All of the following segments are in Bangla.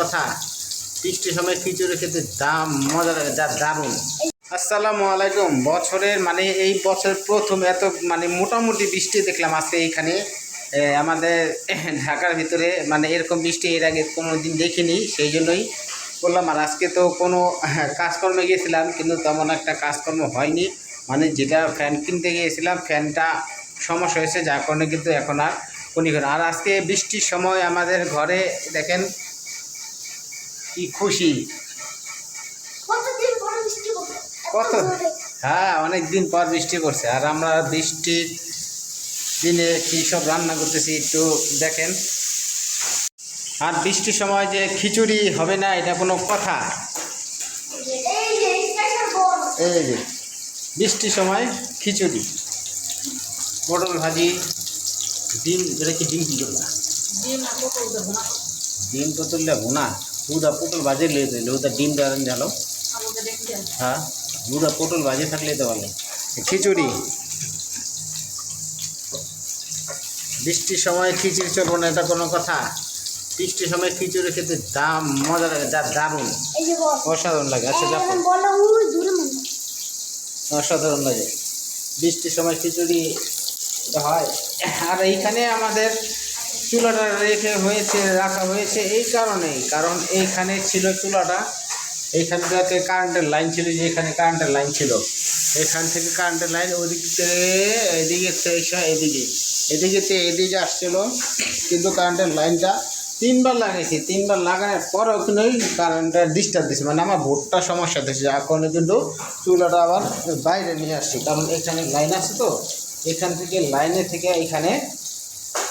কথা। বৃষ্টির সময় খিচুড়ি খেতে দাম, মজা লাগে, যা দারুণ। আসসালামু আলাইকুম। বছরের মানে এই বছর প্রথম এত মানে মোটামুটি বৃষ্টি দেখলাম আজকে এইখানে আমাদের ঢাকার ভিতরে মানে এরকম বৃষ্টি এর আগে কোনো দিন দেখিনি, সেই জন্যই বললাম, আর আজকে তো কোনো কাজকর্মে গিয়েছিলাম, কিন্তু তেমন একটা কাজকর্ম হয়নি। মানে যেটা ফ্যান কিনতে গিয়েছিলাম, ফ্যানটা সমস্যা হয়েছে, যার কারণে কিন্তু এখন আর কোনি আর আজকে বৃষ্টির সময় আমাদের ঘরে দেখেন কি খুশি? কত? হ্যাঁ অনেক দিন পর বৃষ্টি পড়ছে। আর আমরা বৃষ্টির দিনে কী সব রান্না করতেছি একটু দেখেন। আর বৃষ্টির সময় যে খিচুড়ি হবে না এটা কোনো কথা? এই যে বৃষ্টির সময় খিচুড়ি। পটল ভাজি ডিম এটা কি ডিম কি করবা ডিম পটল ভুনা? পুরা পটল বাজে লিয়ে দিলে ওটা ডিম দেওয়ার জানো হ্যাঁ পুরা পটল বাজে থাকলে তো ভালো। খিচুড়ি। বৃষ্টির সময় খিচুড়ি চলবো না এটা কোনো কথা। বৃষ্টির সময় খিচুড়ি খেতে দাম মজা লাগে যা দারুণ। অসাধারণ লাগে আচ্ছা মনে অসাধারণ লাগে। বৃষ্টির সময় খিচুড়ি হয়। আর এইখানে আমাদের চুলাটা রেখে হয়েছে, রাখা হয়েছে এই কারণেই। কারণ এইখানে ছিল চুলাটা, এইখান থেকে কারেন্টের লাইন ছিল যে এখানে কারেন্টের লাইন ছিল। এখান থেকে কারেন্টের লাইন ওদিক থেকে এদিকে এসে এদিকে এদিকে থেকে এদিকে আসছিল। কিন্তু কারেন্টের লাইনটা তিনবার লাগাইছি। তিনবার লাগানোর পরেও কিন্তু কারেন্টটা ডিস্টার্ব দিচ্ছে মানে আমার ভোটটা সমস্যা দিচ্ছে কারণে কিন্তু চুলাটা আবার বাইরে নিয়ে আসছি। কারণ এখানে লাইন আছে তো। এখান থেকে লাইনে থেকে এখানে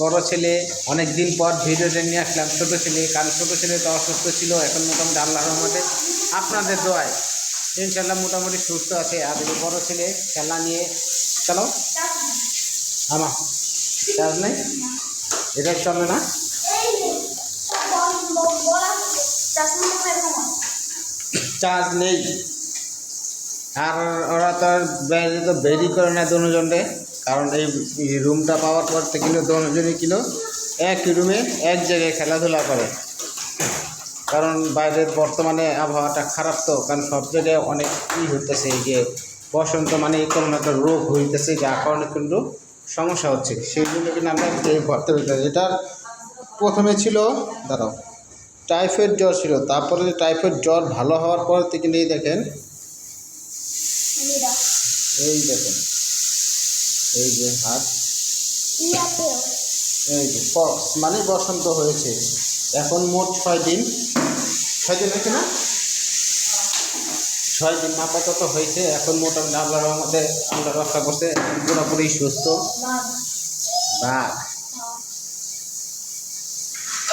বড় ছেলে, অনেক দিন পর ভিডিওটা নিয়ে আসলাম। ছোটো ছেলে, কারণ ছোটো ছেলে তো অসুস্থ ছিল, এখন মোটামুটি আল্লাহর রহমতে আপনাদের দোয়ায় ইনশাল্লাহ মোটামুটি সুস্থ আছে। আর বড় ছেলে খেলা নিয়ে, চলো। আমা, চার্জ নেই? এটা চলবে না? চার্জ নেই। আর ওরা তো আর তো বেরি করে না দুজনরে কারণ এই রুমটা পাওয়ার পর থেকে দুজনে কিলো এক রুমে এক জায়গায় খেলাধুলা করে। কারণ বাইরের বর্তমানে আবহাওয়াটা খারাপ তো, কারণ সব জায়গায় অনেক ই হইতেছে, এই যে বসন্ত মানে কোনো একটা রোগ হইতেছে, যার কারণে কিন্তু সমস্যা হচ্ছে। সেই জন্য কিন্তু আমরা ভর্তি হইতে এটার প্রথমে ছিল, দাঁড়াও, টাইফয়েড জ্বর ছিল। তারপরে টাইফয়েড জ্বর ভালো হওয়ার পর থেকে নিয়ে দেখেন, এই দেখেন এই যে হাত। এই যে পক্স মানে বসন্ত হয়েছে। এখন মোট ছয় দিন। ছয় দিন হয়েছে না? ছয় দিন আপাতত হয়েছে। এখন মোটামুটি আল্লাহর আমাদের আল্লাহ রক্ষা করছে পুরোপুরি সুস্থ। বা বাঘ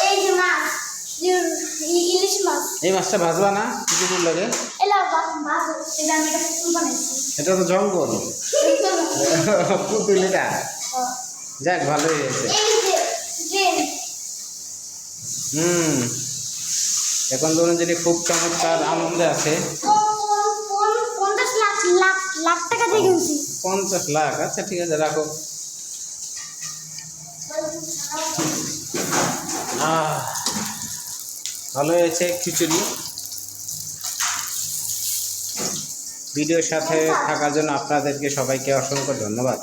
এই যে মাছ ইউ- ই- ইলিশ মাছ এই মাছটা ভাজবা না? কিছু দিন লাগে? এটা তো জঙ্গল। পুতুল এটা। যাক ভালোই হয়েছে। হুম। এখন ধরুন যিনি খুব চমৎকার আনন্দে আছে পঞ্চাশ লাখ আচ্ছা ঠিক আছে রাখো। আহ, ভালো হয়েছে খিচুড়ি। ভিডিওর সাথে থাকার জন্য আপনাদেরকে সবাইকে অসংখ্য ধন্যবাদ।